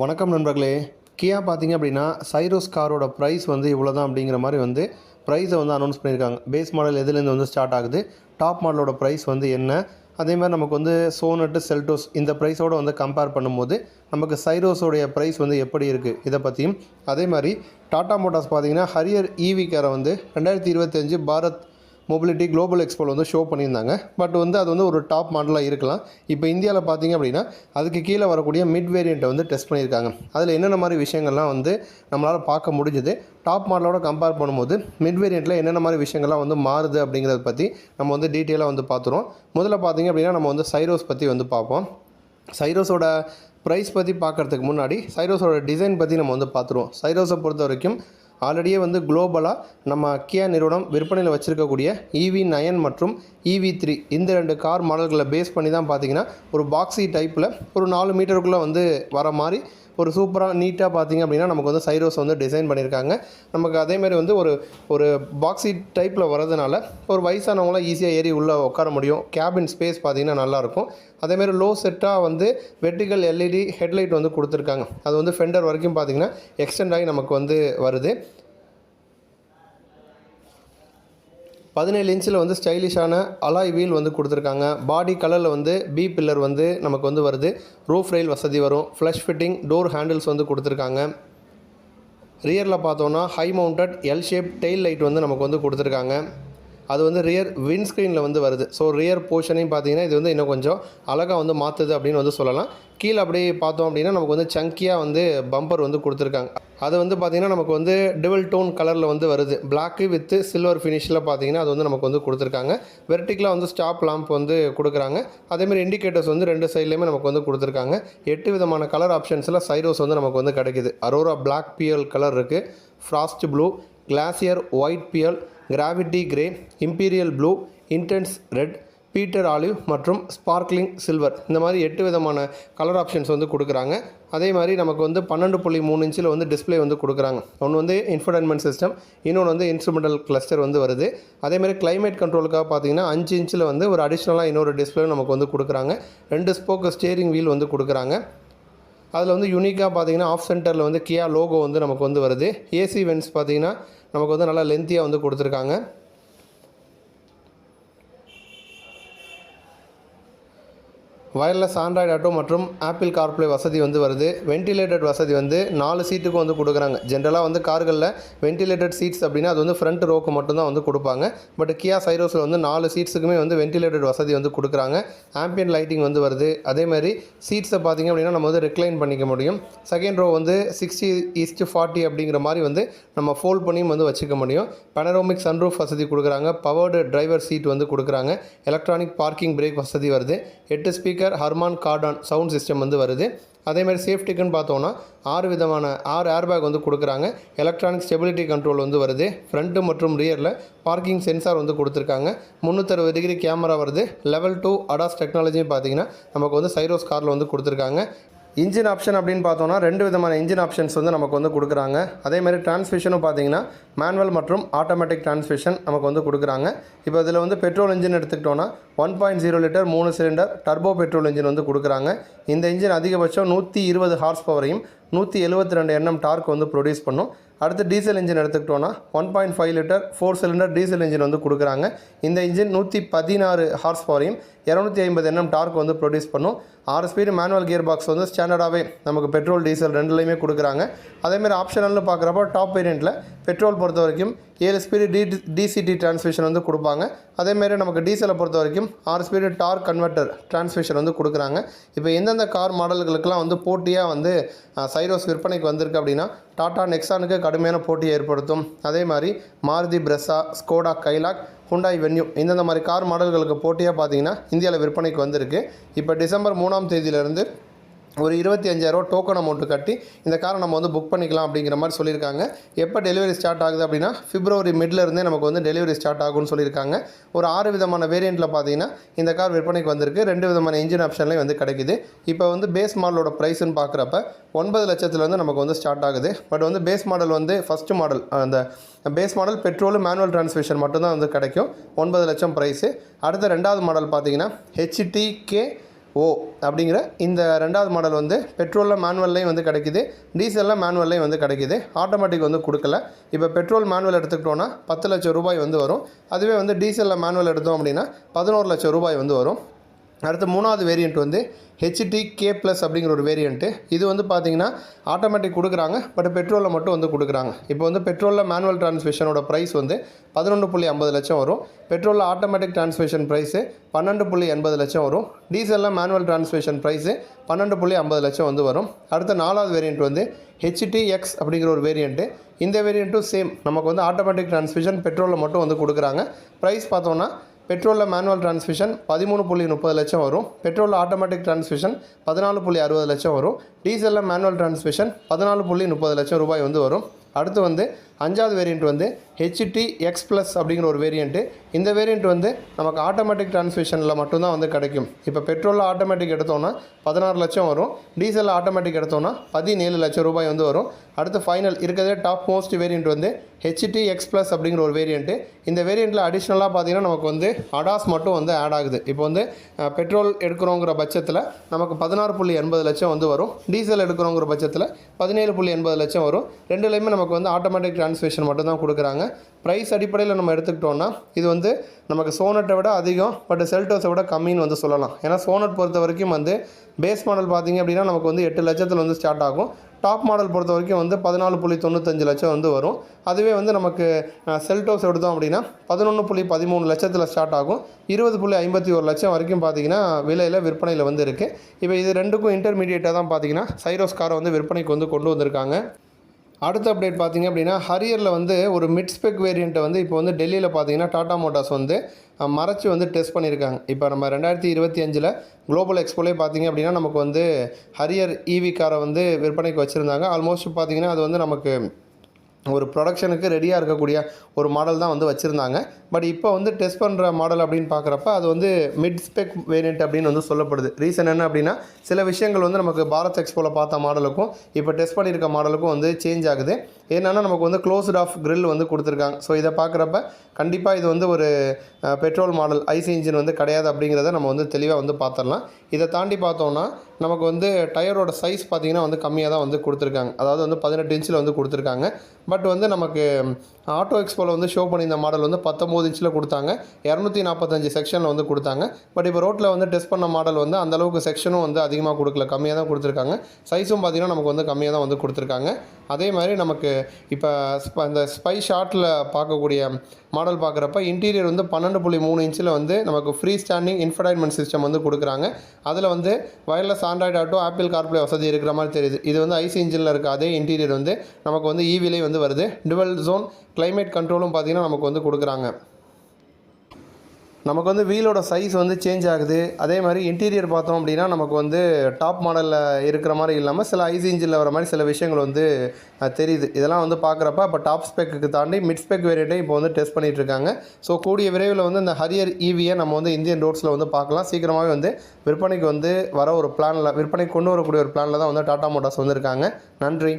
வணக்கம் நண்பர்களே. கியா பார்த்தீங்க அப்படின்னா சைரோஸ் காரோட ப்ரைஸ் வந்து இவ்வளோ தான் அப்படிங்கிற மாதிரி வந்து ப்ரைஸை வந்து அனௌன்ஸ் பண்ணியிருக்காங்க. பேஸ் மாடல் எதுலேருந்து வந்து ஸ்டார்ட் ஆகுது? டாப் மாடலோட ப்ரைஸ் வந்து என்ன? அதே மாதிரி நமக்கு வந்து சோனட்டு செல்டோஸ் இந்த ப்ரைஸோட வந்து கம்பேர் பண்ணும்போது நமக்கு சைரோஸோடைய ப்ரைஸ் வந்து எப்படி இருக்குது இதை பற்றியும் அதே மாதிரி டாடா மோட்டார்ஸ் பார்த்தீங்கன்னா ஹரியர் ஈவி காரை வந்து ரெண்டாயிரத்தி இருபத்தஞ்சு பாரத் மொபிலிட்டி குளோபல் எக்ஸ்போவில் வந்து ஷோ பண்ணியிருந்தாங்க. பட் வந்து அது வந்து ஒரு டாப் மாடலாக இருக்கலாம். இப்போ இந்தியாவில் பார்த்தீங்க அப்படின்னா அதுக்கு கீழே வரக்கூடிய மிட் வேரியண்ட்டை வந்து டெஸ்ட் பண்ணியிருக்காங்க. அதில் என்னென்ன மாதிரி விஷயங்கள்லாம் வந்து நம்மளால் பார்க்க முடிஞ்சுது? டாப் மாடலோட கம்பேர் பண்ணும்போது மிட் வேரியண்ட்டில் என்னென்ன மாதிரி விஷயங்கள்லாம் வந்து மாறுது அப்படிங்கிறத பற்றி நம்ம வந்து டீட்டெயிலாக வந்து பார்த்துருவோம். முதல்ல பார்த்தீங்க அப்படின்னா நம்ம வந்து சைரோஸ் பற்றி வந்து பார்ப்போம். சைரோஸோட ப்ரைஸ் பற்றி பார்க்குறதுக்கு முன்னாடி சைரோஸோட டிசைன் பற்றி நம்ம வந்து பார்த்துருவோம். சைரோஸை பொறுத்த வரைக்கும் ஆல்ரெடியே வந்து குளோபலாக நம்ம கியா நிறுவனம் விற்பனையில் வச்சுருக்கக்கூடிய இவி நயன் மற்றும் இவி த்ரீ இந்த ரெண்டு கார் மாடல்களை பேஸ் பண்ணி தான் பார்த்தீங்கன்னா ஒரு பாக்ஸி டைப்பில் ஒரு நாலு மீட்டருக்குள்ளே வந்து வர மாதிரி ஒரு சூப்பராக நீட்டாக பார்த்தீங்க அப்படின்னா நமக்கு வந்து சைரோஸ் வந்து டிசைன் பண்ணியிருக்காங்க நமக்கு அதேமாரி வந்து ஒரு ஒரு பாக்ஸி டைப்பில் வரதுனால ஒரு வயசானவங்களாம் ஈஸியாக ஏறி உள்ளே உட்கார முடியும். கேபின் ஸ்பேஸ் பார்த்திங்கன்னா நல்லாயிருக்கும் அதேமாரி லோ செட்டாக வந்து வெர்டிகல் எல்இடி ஹெட்லைட் வந்து கொடுத்துருக்காங்க. அது வந்து ஃபெண்டர் வரைக்கும் பார்த்தீங்கன்னா எக்ஸ்டெண்ட் ஆகி நமக்கு வந்து வருது. பதினேழு இன்ச்சில் வந்து ஸ்டைலிஷான அலாய் வீல் வந்து கொடுத்துருக்காங்க. பாடி கலரில் வந்து பி பில்லர் வந்து நமக்கு வந்து வருது. ரூஃப் ரெயில் வசதி வரும். ஃப்ளஷ் ஃபிட்டிங் டோர் ஹேண்டில்ஸ் வந்து கொடுத்துருக்காங்க. ரியரில் பார்த்தோன்னா high mounted L shape tail light வந்து நமக்கு வந்து கொடுத்துருக்காங்க. அது வந்து ரியர் விண்ட்ஸ்க்ரீனில் வந்து வருது. ஸோ ரியர் போர்ஷனையும் பார்த்தீங்கன்னா இது வந்து இன்னும் கொஞ்சம் அழகாக வந்து மாற்றுது அப்படின்னு வந்து சொல்லலாம். கீழே அப்படியே பார்த்தோம் அப்படின்னா நமக்கு வந்து சங்கியாக வந்து பம்பர் வந்து கொடுத்துருக்காங்க. அது வந்து பார்த்திங்கன்னா நமக்கு வந்து டிவல் டோன் கலரில் வந்து வருது. பிளாக்கு வித்து சில்வர் ஃபினிஷில் பார்த்தீங்கன்னா அது வந்து நமக்கு வந்து கொடுத்துருக்காங்க. வெர்டிக்கலாக வந்து ஸ்டாப் லாம்ப் வந்து கொடுக்குறாங்க. அதேமாதிரி இண்டிகேட்டர்ஸ் வந்து ரெண்டு சைட்லேயுமே நமக்கு வந்து கொடுத்துருக்காங்க. எட்டு விதமான கலர் ஆப்ஷன்ஸில் சைரோஸ் வந்து நமக்கு வந்து கிடைக்குது. அரோரா பிளாக் பியல் கலர் இருக்குது frost blue glacier white pearl gravity grey imperial blue intense red Peter olive மற்றும் ஸ்பார்க்லிங் சில்வர் இந்த மாதிரி எட்டு விதமான கலர் ஆப்ஷன்ஸ் வந்து கொடுக்குறாங்க. அதே மாதிரி நமக்கு வந்து பன்னெண்டு புள்ளி மூணு இன்ச்சில் வந்து டிஸ்பிளே வந்து கொடுக்குறாங்க. ஒன்று வந்து இன்ஃபர்டைன்மெண்ட் சிஸ்டம் இன்னொன்று வந்து இன்ஸ்ட்ருமெண்டல் கிளஸ்டர் வந்து வருது. அதே மாதிரி கிளைமேட் கண்ட்ரோலுக்காக பார்த்தீங்கன்னா அஞ்சு இன்ச்சில் வந்து ஒரு அடிஷ்னலாக இன்னொரு டிஸ்பிளே நமக்கு வந்து கொடுக்குறாங்க. ரெண்டு ஸ்போக்கு ஸ்டேரிங் வீல் வந்து கொடுக்குறாங்க. அதில் வந்து யூனிக்காக பார்த்தீங்கன்னா ஆஃப் சென்டரில் வந்து கியா லோகோ வந்து நமக்கு வந்து வருது. ஏசி வென்ஸ் பார்த்தீங்கன்னா நமக்கு வந்து நல்லா லென்த்தியாக வந்து கொடுத்துருக்காங்க. வயர்லெஸ் ஆண்ட்ராய்டு ஆட்டோ மற்றும் ஆப்பிள் கார்ப்ளே வசதி வந்து வருது. வென்டிலேட்டட் வசதி வந்து நாலு சீட்டுக்கும் வந்து கொடுக்குறாங்க. ஜென்ரலாக வந்து கார்களில் வென்டிலேட்டட் சீட்ஸ் அப்படின்னா அது வந்து ஃப்ரண்ட் ரோக்கு மட்டும்தான் வந்து கொடுப்பாங்க. பட் கியா சைரோஸில் வந்து நாலு சீட்ஸுக்குமே வந்து வென்டிலேட்டட் வசதி வந்து கொடுக்குறாங்க. ஆம்பியன் லைட்டிங் வந்து வருது. அதேமாதிரி சீட்ஸை பார்த்திங்க அப்படின்னா நம்ம வந்து ரிக்ளைன் பண்ணிக்க முடியும். செகண்ட் ரோ வந்து சிக்ஸ்டி ஈஸ்ட் ஃபார்ட்டி அப்படிங்கிற மாதிரி வந்து நம்ம ஃபோல்ட் பண்ணியும் வந்து வச்சுக்க முடியும். பனரோமிக் சன்ரூஃப் வசதி கொடுக்குறாங்க. பவர்டு டிரைவர் சீட் வந்து கொடுக்குறாங்க. எலக்ட்ரானிக் பார்க்கிங் பிரேக் வசதி வருது. எட்டு speak speaker Harman Kardon sound system வந்து வருது. அதே மாதிரி சேஃப்டிக்குன்னு பார்த்தோன்னா ஆறு விதமான ஆறு ஏர்பேக் வந்து கொடுக்குறாங்க. எலக்ட்ரானிக் ஸ்டெபிலிட்டி கண்ட்ரோல் வந்து வருது. ஃப்ரண்ட்டு மற்றும் ரியரில் பார்க்கிங் சென்சார் வந்து கொடுத்துருக்காங்க. முந்நூற்றறுபது டிகிரி கேமரா வருது. லெவல் டூ அடாஸ் டெக்னாலஜின்னு பார்த்தீங்கன்னா நமக்கு வந்து சைரோஸ் காரில் வந்து கொடுத்துருக்காங்க. இன்ஜின் ஆப்ஷன் அப்படின்னு பார்த்தோன்னா ரெண்டு விதமான இன்ஜின் ஆப்ஷன்ஸ் வந்து நமக்கு வந்து கொடுக்குறாங்க. அதேமாதிரி டிரான்ஸ்மிஷனும் பார்த்தீங்கன்னா மேனுவல் மற்றும் ஆட்டோமேட்டிக் டிரான்ஸ்மிஷன் நமக்கு வந்து கொடுக்குறாங்க. இப்போ இதில் வந்து பெட்ரோல் இன்ஜின் எடுத்துக்கிட்டோன்னா ஒன் பாயிண்ட் ஜீரோ லிட்டர் மூணு சிலிண்டர் டர்போ பெட்ரோல் இன்ஜின் வந்து கொடுக்குறாங்க. இந்த இன்ஜின் அதிகபட்சம் நூற்றி இருபது ஹார்ஸ் பவரையும் நூற்றி எழுபத்தி ரெண்டு எண்ணம் டார்க் வந்து ப்ரொடியூஸ் பண்ணும். அடுத்து டீசல் இன்ஜின் எடுத்துக்கிட்டோன்னா one point five litre four cylinder diesel engine வந்து கொடுக்குறாங்க. இந்த இன்ஜின் நூற்றி பதினாறு ஹார்ஸ் பவரையும் இரநூத்தி ஐம்பது என்எம் டார்க் வந்து ப்ரொடியூஸ் பண்ணும். ஆறு ஸ்பீடு மேனுவல் கியர் பாக்ஸ் வந்து ஸ்டாண்டர்டாகவே நமக்கு பெட்ரோல் டீசல் ரெண்டுலேயுமே கொடுக்குறாங்க. அதேமாதிரி ஆப்ஷனல்னு பார்க்குறப்போ டாப் வேரியண்ட்டில் பெட்ரோல் பொறுத்த வரைக்கும் ஏழு ஸ்பீடு டி டிசிடி டிரான்ஸ்மிஷன் வந்து கொடுப்பாங்க. அதேமாரி நமக்கு டீசலை பொறுத்த வரைக்கும் ஆறு ஸ்பீடு டார்க் கன்வெர்ட்டர் டிரான்ஸ்மிஷன் வந்து கொடுக்குறாங்க. இப்போ எந்தெந்த கார் மாடல்களுக்கெல்லாம் வந்து போட்டியாக வந்து சைரோஸ் விற்பனைக்கு வந்திருக்கு அப்படின்னா டாடா நெக்ஸானுக்கு கடுமையான போட்டியை ஏற்படுத்தும். அதே மாதிரி Maruti Brezza Skoda Kylaq Hyundai Venue இந்தந்த மாதிரி கார் மாடல்களுக்கு போட்டியாக பார்த்தீங்கன்னா இந்தியாவில் விற்பனைக்கு வந்திருக்கு. இப்போ டிசம்பர் மூணாம் தேதியிலேருந்து ஒரு இருபத்தி அஞ்சாயிரரூவா டோக்கன் அமௌண்ட்டு கட்டி இந்த காரை நம்ம வந்து புக் பண்ணிக்கலாம் அப்படிங்கிற மாதிரி சொல்லியிருக்காங்க. எப்போ டெலிவரி ஸ்டார்ட் ஆகுது அப்படின்னா பிப்ரவரி மிட்லேருந்தே நமக்கு வந்து டெலிவரி ஸ்டார்ட் ஆகும்னு சொல்லியிருக்காங்க. ஒரு ஆறு விதமான வேரியண்ட்டில் பார்த்தீங்கன்னா இந்த கார் விற்பனைக்கு வந்திருக்கு. ரெண்டு விதமான இன்ஜின் ஆப்ஷன்லேயும் வந்து கிடைக்குது. இப்போ வந்து பேஸ் மாடலோட ப்ரைஸ்னு பார்க்குறப்ப ஒன்பது லட்சத்துலேருந்து நமக்கு வந்து ஸ்டார்ட் ஆகுது. பட் வந்து பேஸ் மாடல் வந்து ஃபஸ்ட்டு மாடல் அந்த base model petrol manual transmission மட்டும்தான் வந்து கிடைக்கும். ஒன்பது லட்சம் ப்ரைஸு அடுத்த ரெண்டாவது மாடல் பார்த்தீங்கன்னா ஹெச்டிகே ஓ அப்படிங்கிற இந்த ரெண்டாவது மாடல் வந்து பெட்ரோலில் மேனுவல்லையும் வந்து கிடைக்குது. டீசலில் மேனுவல்லையும் வந்து கிடைக்குது. ஆட்டோமேட்டிக் வந்து கொடுக்கல. இப்போ பெட்ரோல் மேனுவல் எடுத்துக்கிட்டோன்னா பத்து லட்சம் ரூபாய் வந்து வரும். அதுவே வந்து டீசலில் மேனுவல் எடுத்தோம் அப்படின்னா பதினோரு லட்சம் ரூபாய் வந்து வரும். அடுத்து மூணாவது வேரியண்ட் வந்து ஹெச்டி கே ப்ளஸ் அப்படிங்கிற ஒரு வேரியண்ட்டு இது வந்து பார்த்தீங்கன்னா ஆட்டோமேட்டிக் கொடுக்குறாங்க பட் பெட்ரோலில் மட்டும் வந்து கொடுக்குறாங்க. இப்போ வந்து பெட்ரோலில் மேனுவல் டிரான்ஸ்மிஷனோட ப்ரைஸ் வந்து பதினொன்று புள்ளி ஐம்பது லட்சம் வரும். பெட்ரோலில் ஆட்டோமேட்டிக் டிரான்ஸ்மிஷன் ப்ரைஸு பன்னெண்டு புள்ளி எண்பது லட்சம் வரும். டீசலில் மேனுவல் டிரான்ஸ்மிஷன் ப்ரைஸு பன்னெண்டு புள்ளி ஐம்பது லட்சம் வந்து வரும். அடுத்த நாலாவது வேரியண்ட் வந்து ஹெச்டி எக்ஸ் அப்படிங்கிற ஒரு வேரியண்ட்டு இந்த வேரியண்ட்டும் சேம் நமக்கு வந்து ஆட்டோமேட்டிக் டிரான்ஸ்மிஷன் பெட்ரோலில் மட்டும் வந்து கொடுக்குறாங்க. ப்ரைஸ் பார்த்தோன்னா பெட்ரோலில் மேனுவல் டிரான்ஸ்மிஷன் பதிமூணு புள்ளி முப்பது லட்சம் வரும். பெட்ரோலில் ஆட்டோமேட்டிக் டிரான்ஸ்மிஷன் பதினாலு புள்ளி அறுபது லட்சம் வரும். டீசலில் மேனுவல் டிரான்ஸ்மிஷன் பதினாலு புள்ளி முப்பது லட்சம் ரூபாய் வந்து வரும். அடுத்து வந்து அஞ்சாவது வேரியண்ட் வந்து ஹெச்டி எக்ஸ் ப்ளஸ் அப்படிங்கிற ஒரு வேரியண்ட்டு இந்த வேரியண்ட் வந்து நமக்கு ஆட்டோமேட்டிக் டிரான்ஸ்மிஷனில் மட்டும்தான் வந்து கிடைக்கும். இப்போ பெட்ரோலில் ஆட்டோமேட்டிக் எடுத்தோன்னா பதினாறு லட்சம் வரும். டீசலில் ஆட்டோமேட்டிக் எடுத்தோன்னா பதினேழு லட்சம் ரூபாய் வந்து வரும். அடுத்து ஃபைனல் இருக்கிறதே டாப் மோஸ்ட் வேரியண்ட் வந்து ஹெச்டி எக்ஸ் ப்ளஸ் அப்படிங்கிற ஒரு வேரியண்ட்டு இந்த வேரியண்ட்டில் அடிஷ்னலாக பார்த்தீங்கன்னா நமக்கு வந்து அடாஸ் மட்டும் வந்து ஆட் ஆகுது. இப்போ வந்து பெட்ரோல் எடுக்கிறோங்கிற பட்சத்தில் நமக்கு பதினாறு புள்ளி எண்பது லட்சம் வந்து வரும். டீசல் எடுக்கிறோங்கிற பட்சத்தில் பதினேழு புள்ளி எண்பது லட்சம் வரும். ரெண்டுலேயுமே நமக்கு வந்து ஆட்டோமேட்டிக் டிரான்ஸ்மிஷன் மட்டும் தான் கொடுக்குறாங்க. ப்ரைஸ் அடிப்படையில் நம்ம எடுத்துக்கிட்டோம்னா இது வந்து நமக்கு சோனட்டை விட அதிகம் பட் செல்டோஸை விட கம்மின்னு வந்து சொல்லலாம். ஏன்னா சோனட் பொறுத்த வரைக்கும் வந்து பேஸ் மாடல் பார்த்தீங்க அப்படின்னா நமக்கு வந்து எட்டு லட்சத்தில் வந்து ஸ்டார்ட் ஆகும். டாப் மாடல் பொறுத்த வரைக்கும் வந்து பதினாலு புள்ளி தொண்ணூத்தஞ்சு லட்சம் வந்து வரும். அதுவே வந்து நமக்கு செல்டோஸ் எடுத்தோம் அப்படின்னா பதினொன்று புள்ளி பதிமூணு லட்சத்தில் ஸ்டார்ட் ஆகும். இருபது புள்ளி ஐம்பத்தி ஒரு லட்சம் வரைக்கும் பார்த்தீங்கன்னா விலையில் விற்பனையில் வந்து இருக்குது இப்போ இது ரெண்டுக்கும் இன்டர்மீடியேட்டாக தான் பார்த்தீங்கன்னா சைரோஸ் காரை வந்து விற்பனைக்கு வந்து கொண்டு வந்திருக்காங்க. அடுத்த அப்டேட் பார்த்தீங்க அப்படின்னா ஹரியரில் வந்து ஒரு மிட் ஸ்பெக் வேரியண்ட்டை வந்து இப்போ வந்து டெல்லியில் பார்த்தீங்கன்னா டாடா மோட்டார்ஸ் வந்து மறைச்சி மறைச்சு வந்து டெஸ்ட் பண்ணியிருக்காங்க இப்போ நம்ம ரெண்டாயிரத்தி இருபத்தி அஞ்சில் குளோபல் எக்ஸ்போலே பார்த்தீங்க அப்படின்னா நமக்கு வந்து ஹரியர் ஈவி காரை வந்து விற்பனைக்கு வச்சுருந்தாங்க. ஆல்மோஸ்ட் பார்த்தீங்கன்னா அது வந்து நமக்கு ஒரு ப்ரொடக்ஷனுக்கு ரெடியாக இருக்கக்கூடிய ஒரு மாடல் தான் வந்து வச்சுருந்தாங்க. பட் இப்போ வந்து டெஸ்ட் பண்ணுற மாடல் அப்படின்னு பார்க்குறப்ப அது வந்து மிட் ஸ்பெக் வேரியண்ட் அப்படின்னு வந்து சொல்லப்படுது. ரீசன் என்ன அப்படின்னா சில விஷயங்கள் வந்து நமக்கு பாரத் எக்ஸ்போவில் பார்த்த மாடலுக்கும் இப்போ டெஸ்ட் பண்ணியிருக்க மாடலுக்கும் வந்து சேஞ்ச் ஆகுது. என்னென்னா நமக்கு வந்து க்ளோஸ்ட் ஆஃப் க்ரில் வந்து கொடுத்துருக்காங்க. ஸோ இதை பார்க்குறப்ப கண்டிப்பாக இது வந்து ஒரு பெட்ரோல் மாடல் ஐசி இன்ஜின் வந்து கிடையாது அப்படிங்கிறத நம்ம வந்து தெளிவாக வந்து பார்த்துடலாம். இதை தாண்டி பார்த்தோம்னா நமக்கு வந்து டயரோட சைஸ் பார்த்திங்கன்னா வந்து கம்மியாக தான் வந்து கொடுத்துருக்காங்க. அதாவது வந்து பதினெட்டு இன்ச்சில் வந்து கொடுத்துருக்காங்க. பட் வந்து நமக்கு ஆட்டோ எக்ஸ்போவில் வந்து ஷோ பண்ணியிருந்த மாடல் வந்து பத்தொம்போது இன்ச்சில் கொடுத்தாங்க. இரநூத்தி நாற்பத்தஞ்சு செக்ஷனில் வந்து கொடுத்தாங்க. பட் இப்போ ரோட்டில் வந்து டெஸ்ட் பண்ண மாடல் வந்து அந்தளவுக்கு செக்ஷனும் வந்து அதிகமாக கொடுக்கல. கம்மியாக தான் கொடுத்துருக்காங்க. சைஸும் பார்த்திங்கன்னா நமக்கு வந்து கம்மியாக தான் வந்து கொடுத்துருக்காங்க. அதே மாதிரி நமக்கு இப்போ ஸ்ப- இந்த ஸ்பை ஷாட்டில் பார்க்கக்கூடிய மாடல் பார்க்குறப்ப இன்டீரியர் வந்து பன்னெண்டு புள்ளி மூணு இன்ச்சில் வந்து நமக்கு ஃப்ரீ ஸ்டாண்டிங் இன்ஃபர்டைன்மெண்ட் சிஸ்டம் வந்து கொடுக்குறாங்க. அதில் வந்து wireless Android Auto Apple CarPlay வசதி இருக்கிற மாதிரி தெரியுது. இது வந்து ஐசி இன்ஜினில் இருக்க அதே இன்டீரியர் வந்து நமக்கு வந்து ஈவிலே வந்து வருது. டுவெல் ஜோன் கிளைமேட் கண்ட்ரோலும் பார்த்திங்கன்னா நமக்கு வந்து கொடுக்குறாங்க. நமக்கு வந்து வீலோட சைஸ் வந்து சேஞ்ச் ஆகுது. அதே மாதிரி இன்டீரியர் பார்த்தோம் அப்படின்னா நமக்கு வந்து டாப் மாடலில் இருக்கிற மாதிரி இல்லாமல் சில ஐசி இன்ஜினில் வர மாதிரி சில விஷயங்கள் வந்து தெரியுது. இதெல்லாம் வந்து பார்க்குறப்ப இப்போ டாப் ஸ்பெக்கு தாண்டி மிட் ஸ்பெக் வேரியண்ட்டை இப்போ வந்து டெஸ்ட் பண்ணிகிட்ருக்காங்க இருக்காங்க. ஸோ கூடிய விரைவில் வந்து இந்த ஹரியர் ஈவியை நம்ம வந்து இந்தியன் ரோட்ஸில் வந்து பார்க்கலாம். சீக்கிரமாகவே வந்து விற்பனைக்கு வந்து வர ஒரு பிளானில் விற்பனைக்கு கொண்டு வரக்கூடிய ஒரு பிளானில் தான் வந்து டாடா மோட்டார்ஸ் வந்திருக்காங்க நன்றி.